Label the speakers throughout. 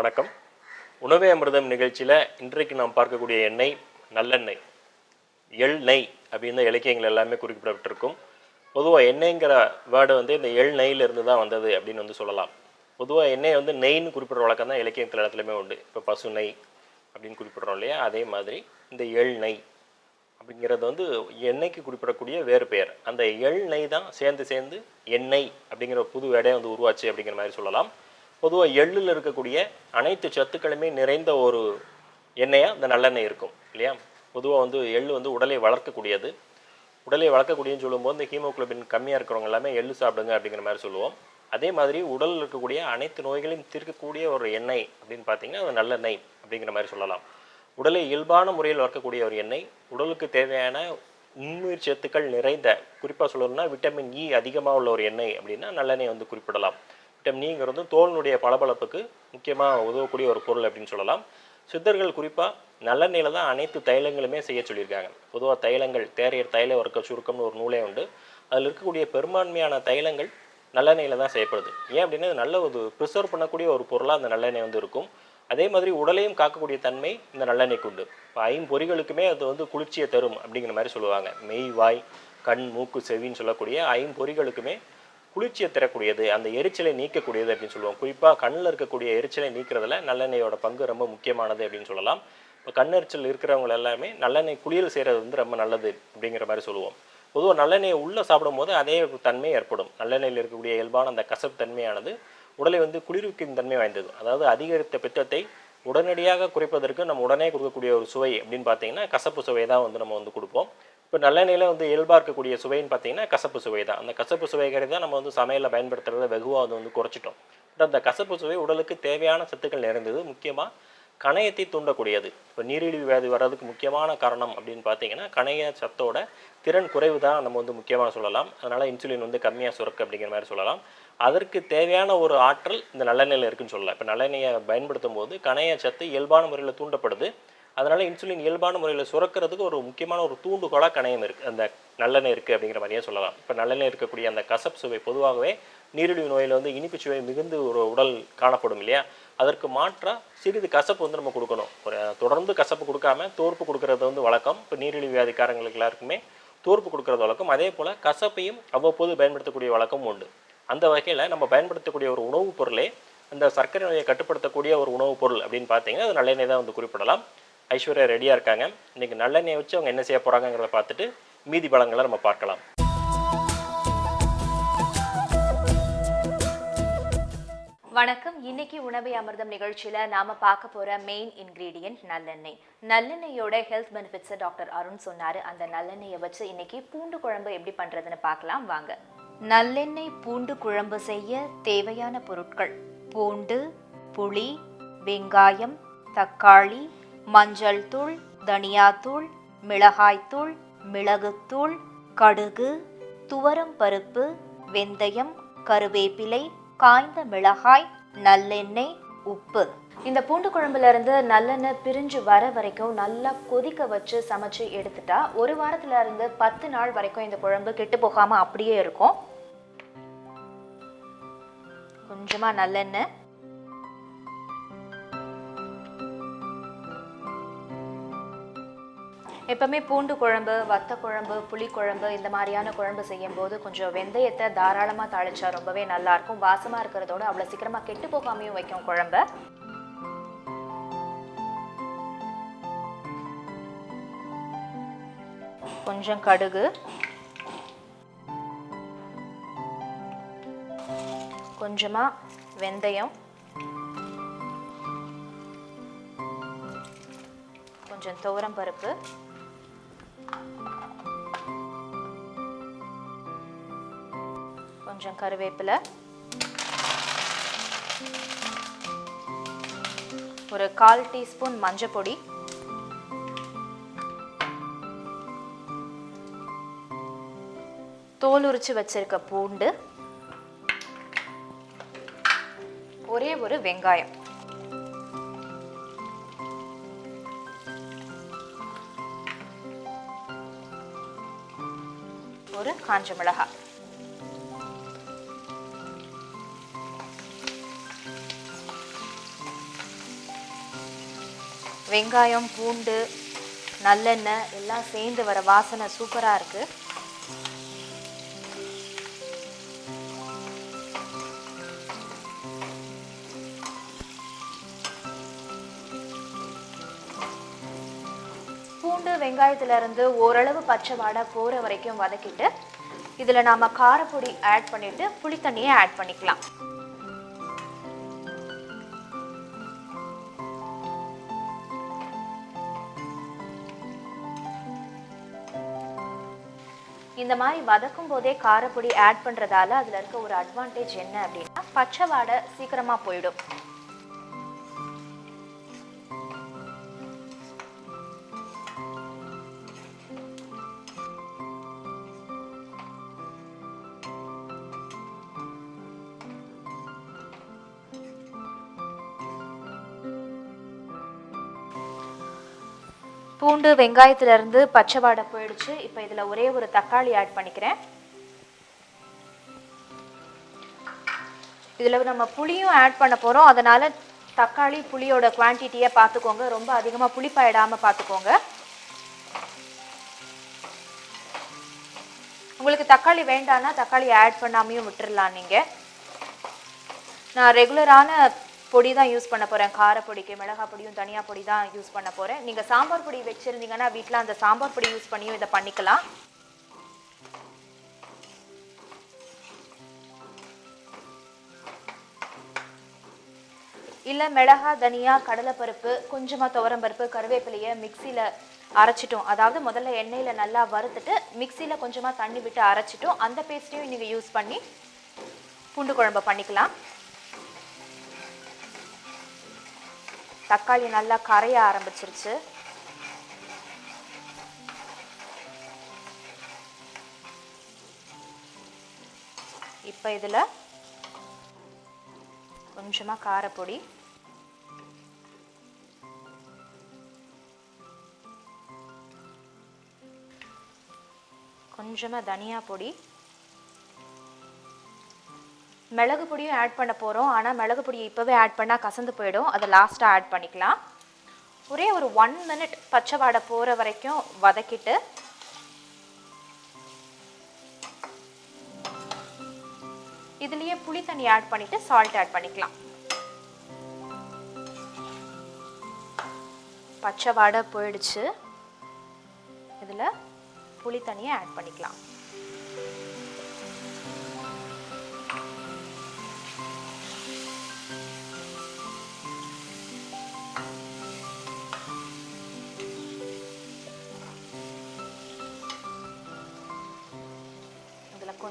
Speaker 1: வணக்கம். உணவே அமிர்தம் நிகழ்ச்சியில் இன்றைக்கு நாம் பார்க்கக்கூடிய எண்ணெய் நல்லெண்ணெய் எள் நெய் அப்படின்னு தான் இலக்கியங்கள் எல்லாமே குறிப்பிடப்பட்டிருக்கும். பொதுவாக எண்ணெய்ங்கிற வேர்டு வந்து இந்த எள் நெய்லேருந்து தான் வந்தது அப்படின்னு வந்து சொல்லலாம். பொதுவாக எண்ணெய் வந்து நெய்ன்னு குறிப்பிட்ற வழக்கம் தான் இலக்கியத்தில் இடத்துலையுமே உண்டு. இப்போ பசு நெய் அப்படின்னு குறிப்பிட்றோம் இல்லையா? அதே மாதிரி இந்த எள் நெய் அப்படிங்கிறது வந்து எண்ணெய்க்கு குறிப்பிடக்கூடிய வேறு பெயர். அந்த எள் நெய் தான் சேர்ந்து சேர்ந்து எண்ணெய் அப்படிங்கிற புது வேடையை வந்து உருவாச்சு அப்படிங்கிற மாதிரி சொல்லலாம். பொதுவாக எள்ளில் இருக்கக்கூடிய அனைத்து சத்துக்களுமே நிறைந்த ஒரு எண்ணெயாக இந்த நல்லெண்ணெய் இருக்கும் இல்லையா? பொதுவாக வந்து எள்ளு வந்து உடலை வளர்க்கக்கூடியது. உடலை வளர்க்கக்கூடியன்னு சொல்லும்போது இந்த ஹீமோகுளோபின் கம்மியாக இருக்கிறவங்க எல்லாமே எள்ளு சாப்பிடுங்க அப்படிங்கிற மாதிரி சொல்லுவோம். அதே மாதிரி உடலில் இருக்கக்கூடிய அனைத்து நோய்களையும் தீர்க்கக்கூடிய ஒரு எண்ணெய் அப்படின்னு பார்த்தீங்கன்னா அது நல்லெண்ணெய் அப்படிங்கிற மாதிரி சொல்லலாம். உடலை இயல்பான முறையில் வளர்க்கக்கூடிய ஒரு எண்ணெய். உடலுக்கு தேவையான உண்ணுயிர் சத்துக்கள் நிறைந்த குறிப்பாக சொல்லணும்னா விட்டமின் e இ அதிகமாக உள்ள ஒரு எண்ணெய் அப்படின்னா நல்லெண்ணெய் வந்து குறிப்பிடலாம். விட்டமின் இங்கிறது தோலினுடைய பளபளப்புக்கு முக்கியமாக உதவக்கூடிய ஒரு பொருள் அப்படின்னு சொல்லலாம். சித்தர்கள் குறிப்பாக நல்லெண்ணெயில் தான் அனைத்து தைலங்களுமே செய்ய சொல்லியிருக்காங்க. பொதுவாக தைலங்கள் தேரையர் தைல வர்க்க சுருக்கம்னு ஒரு நூலே உண்டு. அதில் இருக்கக்கூடிய பெரும்பான்மையான தைலங்கள் நல்லெண்ணெயில் தான் செய்யப்படுது. ஏன் அப்படின்னா நல்ல ஒரு ப்ரிசர்வ் பண்ணக்கூடிய ஒரு பொருளாக அந்த நல்லெண்ணெய் வந்து இருக்கும். அதே மாதிரி உடலையும் காக்கக்கூடிய தன்மை இந்த நல்லெண்ணெய்க்கு உண்டு. இப்போ ஐம்பொறிகளுக்குமே அது வந்து குளிர்ச்சியை தரும் அப்படிங்கிற மாதிரி சொல்லுவாங்க. மெய் வாய் கண் மூக்கு செவின்னு சொல்லக்கூடிய ஐம்பொறிகளுக்குமே குளிர்ச்சியை தரக்கூடியது அந்த எரிச்சலை நீக்கக்கூடியது அப்படின்னு சொல்லுவோம். குறிப்பாக கண்ணில் இருக்கக்கூடிய எரிச்சலை நீக்கிறதுல நல்லெண்ணெயோட பங்கு ரொம்ப முக்கியமானது அப்படின்னு சொல்லலாம். இப்போ கண்ணெரிச்சல் இருக்கிறவங்க எல்லாமே நல்லெண்ணெய் குளியல் செய்கிறது வந்து ரொம்ப நல்லது அப்படிங்கிற மாதிரி சொல்லுவோம். பொதுவாக நல்லெண்ணெயை உள்ளே சாப்பிடும்போது அதே தன்மை ஏற்படும். நல்லெண்ணெயில் இருக்கக்கூடிய இயல்பான அந்த கசப்பு தன்மையானது உடலை வந்து குளிர்விக்கும் தன்மை வாய்ந்தது. அதாவது அதிகரித்த பித்தத்தை உடனடியாக குறைப்பதற்கு நம்ம உடனே கொடுக்கக்கூடிய ஒரு சுவை அப்படின்னு பார்த்தீங்கன்னா கசப்பு சுவை தான் வந்து நம்ம வந்து கொடுப்போம். இப்போ நல்லெண்ணெயில் வந்து இயல்பாக இருக்கக்கூடிய சுவைன்னு பார்த்தீங்கன்னா கசப்பு சுவை தான். அந்த கசப்பு சுவைகளை தான் நம்ம வந்து சமையலில் பயன்படுத்துறத வெகுவாக அது வந்து குறைச்சிட்டோம். பட் அந்த கசப்பு சுவை உடலுக்கு தேவையான சத்துக்கள் நிறைந்தது. முக்கியமாக கணையத்தை தூண்டக்கூடியது. இப்போ நீரிழிவு வியாதி வர்றதுக்கு முக்கியமான காரணம் அப்படின்னு பார்த்தீங்கன்னா கணைய சத்தோட திறன் குறைவு தான் நம்ம வந்து முக்கியமாக சொல்லலாம். அதனால் இன்சுலின் வந்து கம்மியாக சுரக்கு அப்படிங்கிற மாதிரி சொல்லலாம். அதற்கு தேவையான ஒரு ஆற்றல் இந்த நல்லெண்ணெயில் இருக்குன்னு சொல்லலாம். இப்போ நல்லெண்ணெயை பயன்படுத்தும் போது கணைய சத்து இயல்பான முறையில் தூண்டப்படுது. அதனால் இன்சுலின் இயல்பான முறையில் சுரக்கிறதுக்கு ஒரு முக்கியமான ஒரு தூண்டுகோலாக கணையம் இருக்குது அந்த நல்லெண்ணெய் இருக்குது அப்படிங்கிற மாதிரியே சொல்லலாம். இப்போ நல்லெண்ணெய் இருக்கக்கூடிய அந்த கசப் சுவை பொதுவாகவே நீரிழிவு நோயில் வந்து இனிப்பு சுவை மிகுந்து ஒரு உடல் காணப்படும் இல்லையா? அதற்கு மாற்றாக சிறிது கசப்பு வந்து நம்ம கொடுக்கணும். ஒரு தொடர்ந்து கசப்பு கொடுக்காம தோற்பு கொடுக்கறது வந்து வழக்கம். இப்போ நீரிழிவு வியாதிக்காரங்களுக்கு எல்லாருக்குமே தோற்பு கொடுக்கறது வழக்கம். அதே போல் கசப்பையும் அவ்வப்போது பயன்படுத்தக்கூடிய வழக்கம் உண்டு. அந்த வகையில் நம்ம பயன்படுத்தக்கூடிய ஒரு உணவுப் பொருளே அந்த சர்க்கரை நோயை கட்டுப்படுத்தக்கூடிய ஒரு உணவுப் பொருள் அப்படின்னு பார்த்தீங்கன்னா அது நல்லெண்ணெய் தான் வந்து குறிப்பிடலாம். ஐஸ்வர்யா ரெடியாக இருக்காங்க. இன்றைக்கி நல்லெண்ணெயை வச்சு அவங்க என்ன செய்ய போகிறாங்கிறத பார்த்துட்டு மீதி பழங்களை நம்ம பார்க்கலாம்.
Speaker 2: வணக்கம். இன்னைக்கு உணவை அமிர்தம் நிகழ்ச்சியில நாம பார்க்க போற மெயின் இன்கிரீடியன்ட் நல்லெண்ணெய். நல்லெண்ணெயோட ஹெல்த் பெனிஃபிட்ஸ் டாக்டர் அருண் சொன்னாரு. அந்த நல்லெண்ணெயை வச்சு இன்னைக்கு பூண்டு குழம்பு எப்படி பண்றதுன்னு பார்க்கலாம். வாங்க. நல்லெண்ணெய் பூண்டு குழம்பு செய்ய தேவையான பொருட்கள் பூண்டு புளி வெங்காயம் தக்காளி மஞ்சள் தூள் தனியாத்தூள் மிளகாய்த்தூள் மிளகுத்தூள் கடுகு துவரம்பருப்பு வெந்தயம் கருவேப்பிலை காய்ந்த மிளகாய் நல்லெண்ணெய் உப்பு. இந்த பூண்டு குழம்புல இருந்து நல்லெண்ணெய் பிரிஞ்சு வர வரைக்கும் நல்லா கொதிக்க வச்சு சமைச்சு எடுத்துட்டா ஒரு வாரத்துல இருந்து பத்து நாள் வரைக்கும் இந்த குழம்பு கெட்டு போகாம அப்படியே இருக்கும். கொஞ்சமா நல்லெண்ணெய் எப்பவுமே பூண்டு குழம்பு வத்த குழம்பு புளி குழம்பு இந்த மாதிரியான குழம்பு செய்யும்போது கொஞ்சம் வெந்தயத்தை தாராளமாக தாளிச்சா ரொம்பவே நல்லா இருக்கும். வாசமாக இருக்கிறதோட அவ்வளோ சீக்கிரமாக கெட்டு போகாமையும் வைக்கும் குழம்பு. கொஞ்சம் கடுகு. கொஞ்சமா வெந்தயம். கொஞ்சம் துவரம் பருப்பு. கொஞ்சம் கருவேப்பிலை. ஒரு கால் டீஸ்பூன் மஞ்சள் பொடி. தோல் உரிச்சு வச்சிருக்க பூண்டு. ஒரே ஒரு வெங்காயம். ஒரு காஞ்ச மிளகாய். வெங்காயம் பூண்டு நல்லெண்ணெய் எல்லாம் சேர்ந்து வர வாசனை சூப்பராக இருக்குது பூண்டு வெங்காயத்துலேருந்து ஓரளவு பச்சை வாடை போகிற வரைக்கும் வதக்கிட்டு இதில் நாம் காரப்பொடி ஆட் பண்ணிவிட்டு புளித்தண்ணியை ஆட் பண்ணிக்கலாம். இந்த மாதிரி வதக்கும் போதே காரப்பொடி ஆட் பண்ணுறதால அதில் இருக்க ஒரு அட்வான்டேஜ் என்ன அப்படின்னா பச்சை வாடை சீக்கிரமாக போயிடும். பூண்டு வெங்காயத்துலேருந்து பச்சை வாடை போயிடுச்சு. இப்போ இதில் ஒரே ஒரு தக்காளி ஆட் பண்ணிக்கிறேன். இதில் நம்ம புளியும் ஆட் பண்ண போகிறோம் அதனால் தக்காளி புளியோட குவான்டிட்டியை பார்த்துக்கோங்க ரொம்ப அதிகமாக புளிப்பாயிடாமல் பார்த்துக்கோங்க உங்களுக்கு தக்காளி வேண்டாம்னா தக்காளி ஆட் பண்ணாமையும் விட்டுறலாம் நீங்கள் நான் ரெகுலரான பொடி தான் யூஸ் பண்ண போகிறேன் காரப்பொடிக்கு மிளகாய் பொடியும் தனியாக பொடி தான் யூஸ் பண்ண போகிறேன் நீங்கள் சாம்பார் பொடி வச்சுருந்தீங்கன்னா வீட்டில் அந்த சாம்பார் பொடி யூஸ் பண்ணியும் இதை பண்ணிக்கலாம். இல்லை மிளகா தனியா கடலைப்பருப்பு கொஞ்சமாக துவரம்பருப்பு கருவேப்பிலையை மிக்சியில் அரைச்சிட்டோம். அதாவது முதல்ல எண்ணெயில் நல்லா வறுத்துட்டு மிக்சியில் கொஞ்சமாக தண்ணி விட்டு அரைச்சிட்டோம். அந்த பேஸ்ட்டையும் நீங்கள் யூஸ் பண்ணி பூண்டு குழம்பு பண்ணிக்கலாம். தக்காளி நல்லா கரைய ஆரம்பிச்சிருச்சு. இப்போ இதில் கொஞ்சமாக காரப்பொடி. கொஞ்சமாக தனியா பொடி. மிளகு பொடியும் ஆட் பண்ண போகிறோம் ஆனால் மிளகு பொடியை இப்போவே ஆட் பண்ணால் கசந்து போயிடும். அதை லாஸ்ட்டாக ஆட் பண்ணிக்கலாம். ஒரே ஒரு ஒன் மினிட் பச்சை வாடை போகிற வரைக்கும் வதக்கிட்டு இதுலேயே புளி தண்ணி ஆட் பண்ணிவிட்டு சால்ட் ஆட் பண்ணிக்கலாம். பச்சை வாடை போயிடுச்சு. இதில் புளி தண்ணியை ஆட் பண்ணிக்கலாம்.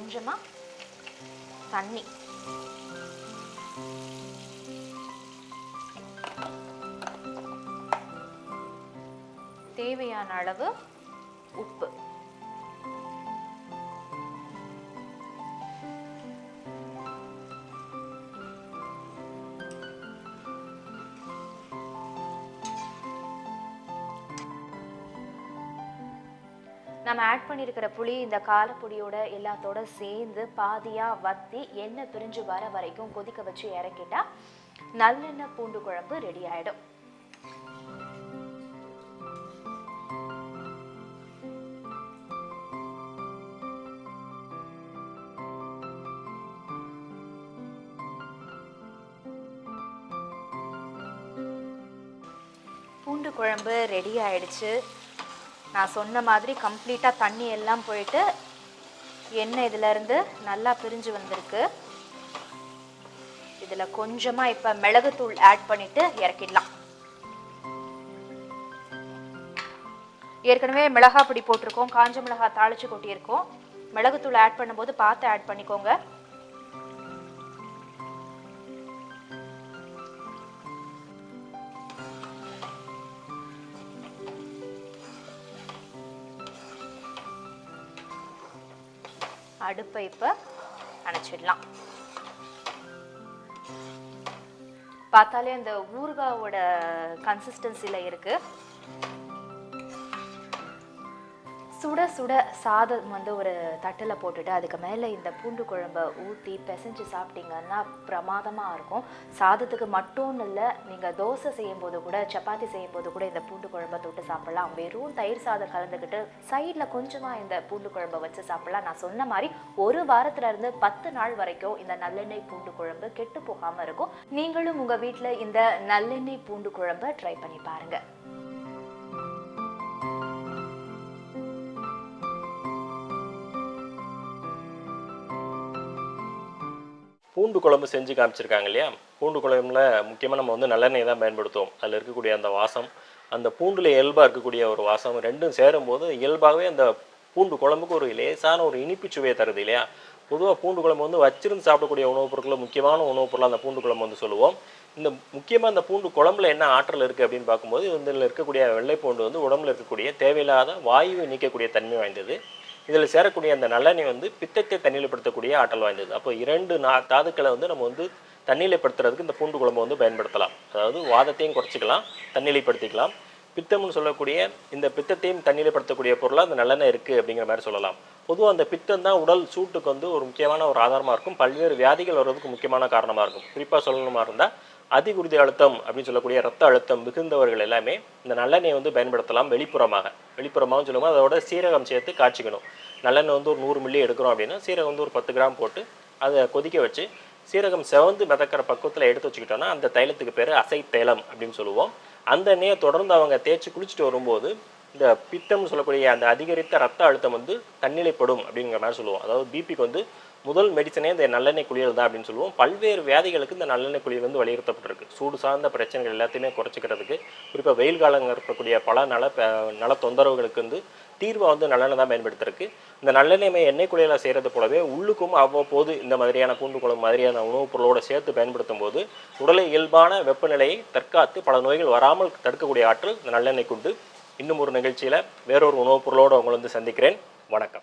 Speaker 2: கொஞ்சமாக தண்ணி. தேவையான அளவு நம்ம ஆட் பண்ணியிருக்கிற புளி இந்த காரப்பொடியோட எல்லாத்தோட சேர்ந்து பாதியாக வத்தி எண்ணெய் பிரிஞ்சு வர வரைக்கும் கொதிக்க வச்சு இறக்கிட்டா நல்லெண்ணெய் பூண்டு குழம்பு ரெடி ஆகிடும் பூண்டு குழம்பு ரெடி ஆயிடுச்சு. நான் சொன்ன மாதிரி கம்ப்ளீட்டாக தண்ணி எல்லாம் போயிட்டு எண்ணெய் இதிலேருந்து நல்லா பிரிஞ்சு வந்திருக்கு. இதில் கொஞ்சமாக இப்போ மிளகுத்தூள் ஆட் பண்ணிட்டு இறக்கிடலாம். ஏற்கனவே மிளகா பொடி போட்டிருக்கோம் காஞ்ச மிளகா தாளிச்சு கொட்டியிருக்கோம். மிளகுத்தூள் ஆட் பண்ணும்போது பார்த்து ஆட் பண்ணிக்கோங்க. அடுப்பை இப்போ அணைச்சிடலாம். பார்த்தாலே அந்த ஊறுகாவோட கன்சிஸ்டன்சியில் இருக்குது சுட சுட சாதம் வந்து ஒரு தட்டில் போட்டுட்டு அதுக்கு மேலே இந்த பூண்டு குழம்பை ஊற்றி பிசைஞ்சு சாப்பிட்டீங்கன்னா பிரமாதமாக இருக்கும். சாதத்துக்கு மட்டும் இல்லை நீங்கள் தோசை செய்யும் போது கூட சப்பாத்தி செய்யும் போது கூட இந்த பூண்டு குழம்ப தொட்டு சாப்பிடலாம். வெறும் தயிர் சாதம் கலந்துக்கிட்டு சைடில் கொஞ்சமாக இந்த பூண்டு குழம்ப வச்சு சாப்பிடலாம். நான் சொன்ன மாதிரி ஒரு வாரத்துல இருந்து பத்து நாள் வரைக்கும் இந்த நல்லெண்ணெய் பூண்டு குழம்பு கெட்டு போகாமல் இருக்கும். நீங்களும் உங்கள் வீட்டில் இந்த நல்லெண்ணெய் பூண்டு குழம்பை ட்ரை பண்ணி பாருங்கள்
Speaker 1: பூண்டு குழம்பு செஞ்சு காமிச்சிருக்காங்க இல்லையா? பூண்டு குழம்புல முக்கியமாக நம்ம வந்து நல்லெண்ணெய் தான் பயன்படுத்துவோம். அதில் இருக்கக்கூடிய அந்த வாசம் அந்த பூண்டில் இயல்பாக இருக்கக்கூடிய ஒரு வாசம் ரெண்டும் சேரும்போது இயல்பாகவே அந்த பூண்டு குழம்புக்கு ஒரு லேசான ஒரு இனிப்பு சுவையை தருது இல்லையா? பொதுவாக பூண்டு குழம்பு வந்து வச்சிருந்து சாப்பிடக்கூடிய உணவுப் பொருட்களில் முக்கியமான உணவுப் பொருள் அந்த பூண்டு குழம்பு வந்து சொல்லுவோம். இந்த முக்கியமாக அந்த பூண்டு குழம்புல என்ன ஆற்றல் இருக்குது அப்படின்னு பார்க்கும்போது இதில் இருக்கக்கூடிய வெள்ளை பூண்டு வந்து உடம்புல இருக்கக்கூடிய தேவையில்லாத வாயுவை நீக்கக்கூடிய தன்மை வாய்ந்தது. இதில் சேரக்கூடிய அந்த நல்லெண்ணெய் வந்து பித்தத்தை தண்ணீர்ப்படுத்தக்கூடிய ஆற்றல் வாய்ந்தது. அப்போ இரண்டு நா தாதுக்களை வந்து நம்ம வந்து தண்ணிலைப்படுத்துறதுக்கு இந்த பூண்டு குழம்பு வந்து பயன்படுத்தலாம். அதாவது வாதத்தையும் குறைச்சிக்கலாம் தண்ணிலைப்படுத்திக்கலாம் பித்தம்னு சொல்லக்கூடிய இந்த பித்தத்தையும் தண்ணிலைப்படுத்தக்கூடிய பொருளாக அந்த நல்லெண்ணெய் இருக்குது அப்படிங்கிற மாதிரி சொல்லலாம். பொதுவாக அந்த பித்தம் தான் உடல் சூட்டுக்கு வந்து ஒரு முக்கியமான ஒரு ஆதாரமாக இருக்கும். பல்வேறு வியாதிகள் வர்றதுக்கு முக்கியமான காரணமாக இருக்கும். குறிப்பாக சொல்லணுமா இருந்தால் அதிகுருதி அழுத்தம் அப்படின்னு சொல்லக்கூடிய ரத்த அழுத்தம் மிகுந்தவர்கள் எல்லாமே இந்த நல்லெண்ணெய் வந்து பயன்படுத்தலாம் வெளிப்புறமாக. வெளிப்புறமாகவும் சொல்லுவோம் அதோட சீரகம் சேர்த்து காய்ச்சிக்கணும். நல்லெண்ணெய் வந்து ஒரு நூறு மில்லி எடுக்கிறோம் அப்படின்னா சீரகம் வந்து ஒரு பத்து கிராம் போட்டு அதை கொதிக்க வச்சு சீரகம் செவந்து மிதக்கிற பக்குவத்தில் எடுத்து வச்சுக்கிட்டோம்னா அந்த தைலத்துக்கு பேர் அசை தைலம் அப்படின்னு சொல்லுவோம். அந்த எண்ணெயை தொடர்ந்து அவங்க தேய்ச்சி குளிச்சுட்டு வரும்போது இந்த பித்தம்னு சொல்லக்கூடிய அந்த அதிகரித்த ரத்த அழுத்தம் வந்து தன்னிலைப்படும் அப்படிங்கிற மாதிரி சொல்லுவோம். அதாவது பிபிக்கு வந்து முதல் மெடிசனே இந்த நல்லெண்ணெய் குளியல் தான் அப்படின்னு சொல்லுவோம். பல்வேறு வியாதிகளுக்கு இந்த நல்லெண்ணெய் குளியல் வந்து வலியுறுத்தப்பட்டிருக்கு. சூடு சார்ந்த பிரச்சனைகள் எல்லாத்தையுமே குறைச்சிக்கிறதுக்கு குறிப்பாக வெயில் காலங்கள் இருக்கக்கூடிய பல நல ப- நல தொந்தரவுகளுக்கு வந்து தீர்வை வந்து நல்லெண்ணெய் தான் பயன்படுத்திருக்கு. இந்த நல்லெண்ணெய் எண்ணெய் குளியலை செய்கிறது போலவே உள்ளுக்கும் அவ்வப்போது இந்த மாதிரியான பூண்டு குழம்பு மாதிரியான உணவுப் பொருளோடு சேர்த்து பயன்படுத்தும் போது உடலை இயல்பான வெப்பநிலையை தற்காத்து பல நோய்கள் வராமல் தடுக்கக்கூடிய ஆற்றல் இந்த நல்லெண்ணெய் கொண்டு இன்னும் ஒரு நிகழ்ச்சியில் வேறொரு உணவுப் பொருளோடு உங்களை வந்து சந்திக்கிறேன். வணக்கம்.